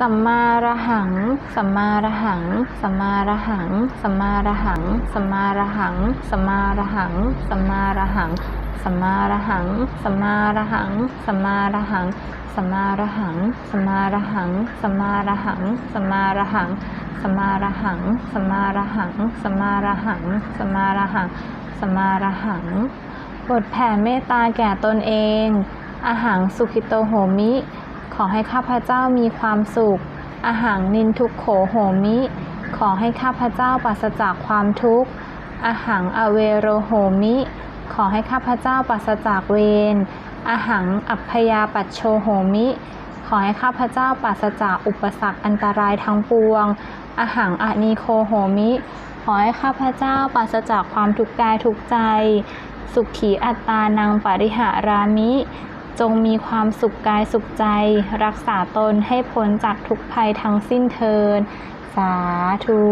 สัมมาระหัง สัมมาระหัง สัมมาระหัง สัมมาระหัง สัมมาระหัง สัมมาระหัง สัมมาระหัง สัมมาระหัง สัมมาระหัง สัมมาระหัง สัมมาระหัง สัมมาระหัง สัมมาระหัง สัมมาระหัง สัมมาระหัง สัมมาระหัง สัมมาระหัง สัมมาระหัง สัมมาระหัง บทแผ่เมตตาแก่ตนเอง อาหังสุขิโตโหมิ ขอให้ข้าพเจ้ามีความสุข อาหังนินทุกโขโหมิ ขอให้ข้าพเจ้าปราศจากความทุกข์ อาหังอเวโรโหมิ ขอให้ข้าพเจ้าปราศจากเวร อาหังอัพพยาปัชโชโหมิ ขอให้ข้าพเจ้าปราศจากอุปสรรคอันตรายทั้งปวง อาหังอนีโคโหมิ ขอให้ข้าพเจ้าปราศจากความทุกข์กายทุกใจ สุขีอัตตานังปริหารามิ จงมีความสุขกายสุขใจ รักษาตนให้พ้นจากทุกภัยทั้งสิ้นเทิน สาธุ